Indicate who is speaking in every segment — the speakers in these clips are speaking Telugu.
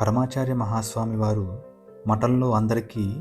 Speaker 1: పరమాచార్య మహాస్వామి వారు మఠంలో అందరికీ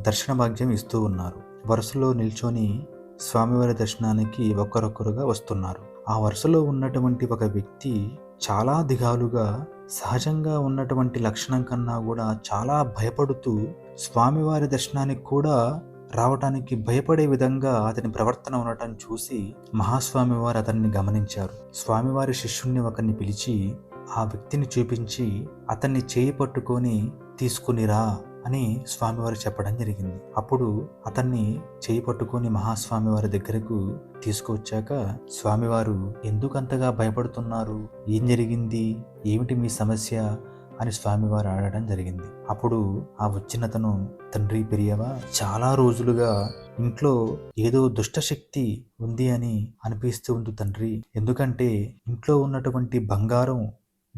Speaker 1: దర్శన భాగ్యం ఇస్తూ ఉన్నారు. వరుసలో నిల్చొని స్వామివారి దర్శనానికి ఒక్కరొక్కరుగా వస్తున్నారు. ఆ వరుసలో ఉన్నటువంటి ఒక వ్యక్తి చాలా దిగాలుగా సహజంగా ఉన్నటువంటి లక్షణం కన్నా కూడా చాలా భయపడుతూ స్వామివారి దర్శనానికి కూడా రావటానికి భయపడే విధంగా అతని ప్రవర్తన ఉండటం చూసి మహాస్వామి వారు అతన్ని గమనించారు. స్వామివారి శిష్యుణ్ణి ఒకరిని పిలిచి ఆ వ్యక్తిని చూపించి అతన్ని చేయి పట్టుకొని తీసుకునిరా అని స్వామివారు చెప్పడం జరిగింది. అప్పుడు అతన్ని చేయి పట్టుకొని మహాస్వామి వారి దగ్గరకు తీసుకువచ్చాక స్వామివారు ఎందుకంతగా భయపడుతున్నారు? ఏం జరిగింది? ఏమిటి మీ సమస్య? అని స్వామివారు అడగడం జరిగింది. అప్పుడు ఆ వచ్చినతను తండ్రి పెరియవా చాలా రోజులుగా ఇంట్లో ఏదో దుష్టశక్తి ఉంది అని అనిపిస్తూ ఉంది తండ్రి. ఎందుకంటే ఇంట్లో ఉన్నటువంటి బంగారం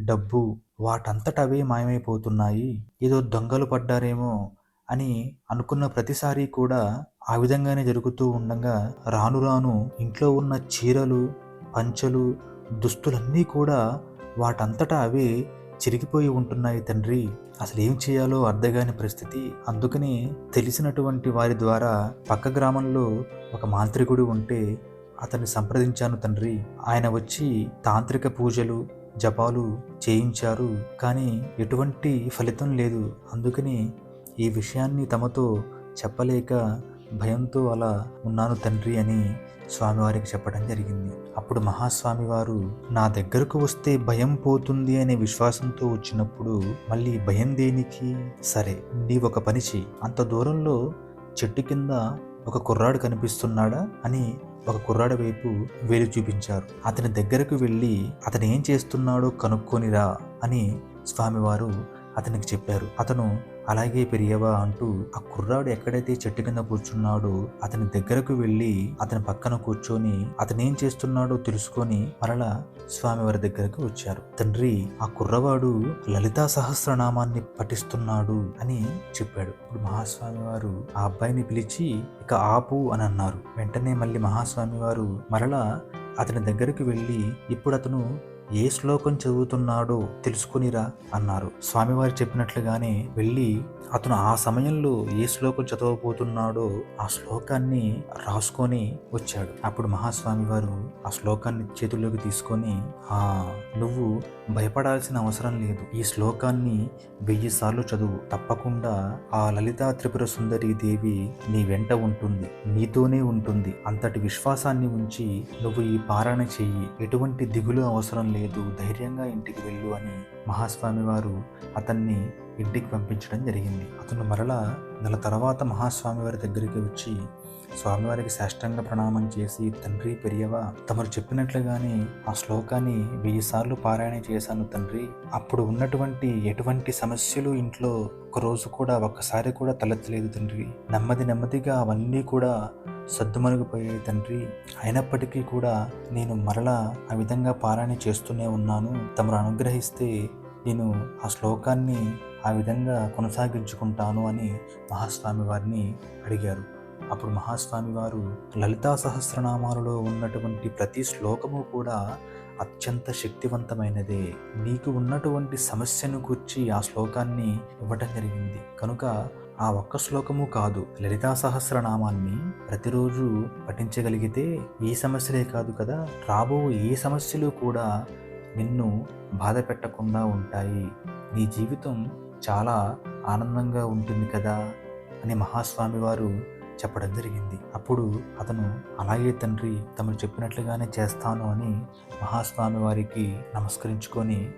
Speaker 1: డబ్బు వాటంతట అవే మాయమైపోతున్నాయి. ఏదో దొంగలు పడ్డారేమో అని అనుకున్న ప్రతిసారి కూడా ఆ విధంగానే జరుగుతూ ఉండగా రాను రాను ఇంట్లో ఉన్న చీరలు పంచలు దుస్తులన్నీ కూడా వాటంతటా అవే చిరిగిపోయి ఉంటున్నాయి తండ్రి. అసలు ఏం చేయాలో అర్థగాని పరిస్థితి. అందుకని తెలిసినటువంటి వారి ద్వారా పక్క గ్రామంలో ఒక మాంత్రికుడు ఉంటే అతన్ని సంప్రదించాను తండ్రి. ఆయన వచ్చి తాంత్రిక పూజలు జపాలు చేయించారు కానీ ఎటువంటి ఫలితం లేదు. అందుకని ఈ విషయాన్ని తమతో చెప్పలేక భయంతో అలా ఉన్నాను తండ్రి అని స్వామివారికి చెప్పడం జరిగింది. అప్పుడు మహాస్వామి వారు నా దగ్గరకు వస్తే భయం పోతుంది అనే విశ్వాసంతో వచ్చినప్పుడు మళ్ళీ భయం దేనికి? సరే నీ ఒక పని చెయ్యి. అంత దూరంలో చెట్టు కింద ఒక కుర్రాడు కనిపిస్తున్నాడా? అని ఒక కుర్రాడి వైపు వేలు చూపించారు. అతని దగ్గరకు వెళ్ళి అతను ఏం చేస్తున్నాడో కనుక్కొనిరా అని స్వామివారు అతనికి చెప్పారు. అతను అలాగే పెరియవా అంటూ ఆ కుర్రాడు ఎక్కడైతే చెట్టు కింద కూర్చున్నాడో అతని దగ్గరకు వెళ్ళి అతని పక్కన కూర్చొని అతను ఏం చేస్తున్నాడో తెలుసుకొని మరలా స్వామివారి దగ్గరకు వచ్చారు. తండ్రి ఆ కుర్రవాడు లలితా సహస్రనామాన్ని పఠిస్తున్నాడు అని చెప్పాడు. ఇప్పుడు మహాస్వామి వారు ఆ అబ్బాయిని పిలిచి ఇక ఆపు అని అన్నారు. వెంటనే మళ్ళీ మహాస్వామి వారు మరలా అతని దగ్గరికి వెళ్ళి ఇప్పుడు అతను ఏ శ్లోకం చదువుతున్నాడో తెలుసుకునిరా అన్నారు. స్వామివారు చెప్పినట్లుగానే వెళ్ళి అతను ఆ సమయంలో ఏ శ్లోకం చదవబోతున్నాడో ఆ శ్లోకాన్ని రాసుకొని వచ్చాడు. అప్పుడు మహాస్వామి వారు ఆ శ్లోకాన్ని చేతుల్లోకి తీసుకొని ఆ నువ్వు భయపడాల్సిన అవసరం లేదు. ఈ శ్లోకాన్ని వెయ్యి సార్లు చదువు. తప్పకుండా ఆ లలితా త్రిపుర సుందరి దేవి నీ వెంట ఉంటుంది. నీతోనే ఉంటుంది. అంతటి విశ్వాసాన్ని ఉంచి నువ్వు ఈ పారాయణ చెయ్యి. ఎటువంటి దిగులు అవసరం లేదు ధైర్యంగా ఇంటికి వెళ్ళు అని మహాస్వామి వారు అతన్ని ఇంటికి పంపించడం జరిగింది. అతను మరలా నెల తర్వాత మహాస్వామి వారి దగ్గరికి వచ్చి స్వామివారికి సాష్టాంగ ప్రణామం చేసి తండ్రి పెరియవా తమరు చెప్పినట్లుగానే ఆ శ్లోకాన్ని వెయ్యి సార్లు పారాయణ చేశాను తండ్రి. అప్పుడు ఉన్నటువంటి ఎటువంటి సమస్యలు ఇంట్లో ఒక రోజు కూడా ఒక్కసారి కూడా తలెత్తలేదు తండ్రి. నెమ్మది నెమ్మదిగా అవన్నీ కూడా సద్దుమణిగిపోయాయి తండ్రి అయినప్పటికీ కూడా నేను మరలా ఆ విధంగా పారాయణ చేస్తూనే ఉన్నాను. తమరు అనుగ్రహిస్తే నేను ఆ శ్లోకాన్ని ఆ విధంగా కొనసాగించుకుంటాను అని మహాస్వామి వారిని అడిగారు. అప్పుడు మహాస్వామి వారు లలితా సహస్రనామాలలో ఉన్నటువంటి ప్రతి శ్లోకము కూడా అత్యంత శక్తివంతమైనదే. నీకు ఉన్నటువంటి సమస్యను కూర్చి ఆ శ్లోకాన్ని ఇవ్వటం జరిగింది. కనుక ఆ ఒక్క శ్లోకము కాదు. లలితా సహస్రనామాన్ని ప్రతిరోజు పఠించగలిగితే ఈ సమస్యలే కాదు కదా. రాబో ఏ సమస్యలు కూడా నిన్ను బాధ పెట్టకుండా ఉంటాయి. నీ జీవితం చాలా ఆనందంగా ఉంటుంది కదా అని మహాస్వామి వారు చెప్పడం జరిగింది. అప్పుడు అతను అలాగే తండ్రి తమరు చెప్పినట్లుగానే చేస్తాను అని మహాస్వామి వారికి నమస్కరించుకొని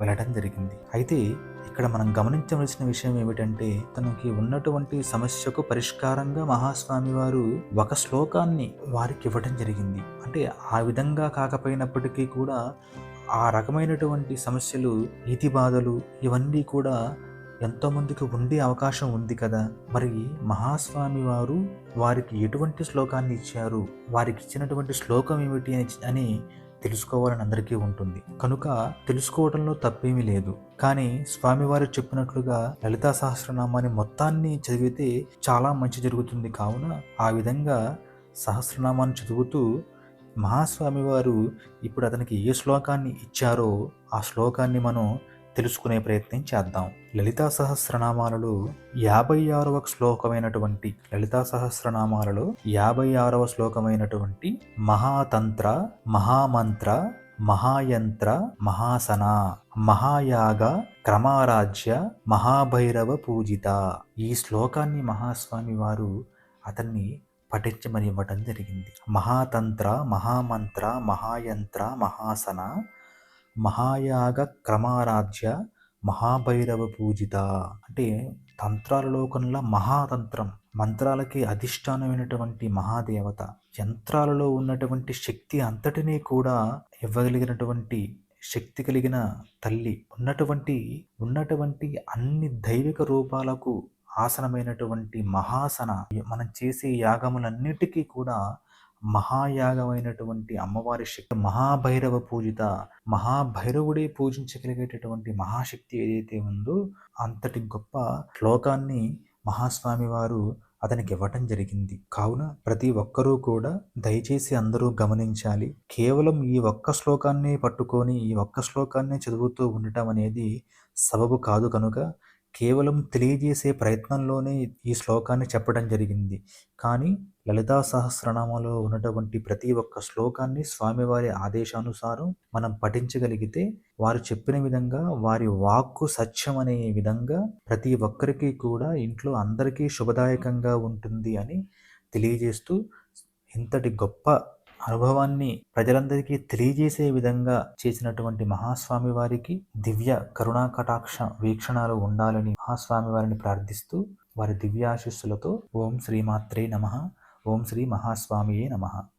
Speaker 1: వెళ్ళడం జరిగింది. అయితే ఇక్కడ మనం గమనించవలసిన విషయం ఏమిటంటే తనకి ఉన్నటువంటి సమస్యకు పరిష్కారంగా మహాస్వామి వారు ఒక శ్లోకాన్ని వారికి ఇవ్వడం జరిగింది. అంటే ఆ విధంగా కాకపోయినప్పటికీ కూడా ఆ రకమైనటువంటి సమస్యలు నీతి బాధలు ఇవన్నీ కూడా ఎంతోమందికి ఉండే అవకాశం ఉంది కదా. మరి మహాస్వామి వారు వారికి ఎటువంటి శ్లోకాన్ని ఇచ్చారు? వారికి ఇచ్చినటువంటి శ్లోకం ఏమిటి అని అని తెలుసుకోవాలని అందరికీ ఉంటుంది. కనుక తెలుసుకోవడంలో తప్పేమీ లేదు. కానీ స్వామివారు చెప్పినట్లుగా లలితా సహస్రనామాన్ని మొత్తాన్ని చదివితే చాలా మంచి జరుగుతుంది. కావున ఆ విధంగా సహస్రనామాన్ని చదువుతూ మహాస్వామివారు ఇప్పుడు అతనికి ఏ శ్లోకాన్ని ఇచ్చారో ఆ శ్లోకాన్ని మనం తెలుసుకునే ప్రయత్నం చేద్దాం. లలితా సహస్రనామాలలో యాభై ఆరవ శ్లోకమైనటువంటి లలితా సహస్రనామాలలో యాభై ఆరవ శ్లోకమైనటువంటి మహాతంత్ర మహామంత్ర మహాయంత్ర మహాసన మహాయాగ క్రమారాజ్య మహాభైరవ పూజిత. ఈ శ్లోకాన్ని మహాస్వామి వారు అతన్ని పఠించమని ఇవ్వటం జరిగింది. మహాతంత్ర మహామంత్ర మహాయంత్ర మహాసన మహాయాగ క్రమారాధ్య మహాభైరవ పూజిత అంటే తంత్రాలలో కన్నా మహాతంత్రం మంత్రాలకి అధిష్టానమైనటువంటి మహాదేవత యంత్రాలలో ఉన్నటువంటి శక్తి అంతటినీ కూడా ఇవ్వగలిగినటువంటి శక్తి కలిగిన తల్లి ఉన్నటువంటి ఉన్నటువంటి అన్ని దైవిక రూపాలకు ఆసనమైనటువంటి మహాసన. మనం చేసే యాగములన్నిటికీ కూడా మహాయాగమైనటువంటి అమ్మవారి శక్తి మహాభైరవ పూజిత మహాభైరవుడే పూజించగలిగేటటువంటి మహాశక్తి ఏదైతే ఉందో అంతటి గొప్ప శ్లోకాన్ని మహాస్వామి వారు అతనికి ఇవ్వటం జరిగింది. కావున ప్రతి ఒక్కరూ కూడా దయచేసి అందరూ గమనించాలి. కేవలం ఈ ఒక్క శ్లోకాన్ని పట్టుకొని ఈ ఒక్క శ్లోకాన్ని చదువుతూ ఉండటం అనేది సబబు కాదు కనుక కేవలం తెలియజేసే ప్రయత్నంలోనే ఈ శ్లోకాన్ని చెప్పడం జరిగింది. కానీ లలితా సహస్రనామంలో ఉన్నటువంటి ప్రతి ఒక్క శ్లోకాన్ని స్వామివారి ఆదేశానుసారం మనం పఠించగలిగితే వారు చెప్పిన విధంగా వారి వాక్కు సత్యం అనే విధంగా ప్రతి ఒక్కరికి కూడా ఇంట్లో అందరికీ శుభదాయకంగా ఉంటుంది అని తెలియజేస్తూ ఇంతటి గొప్ప అనుభవాన్ని ప్రజలందరికీ తెలియజేసే విధంగా చేసినటువంటి మహాస్వామి వారికి దివ్య కరుణా కటాక్ష వీక్షణాలు ఉండాలని మహాస్వామి వారిని ప్రార్థిస్తూ వారి దివ్యాశిస్సులతో ఓం శ్రీమాత్రే నమ. ఓం శ్రీ మహాస్వామియే నమ.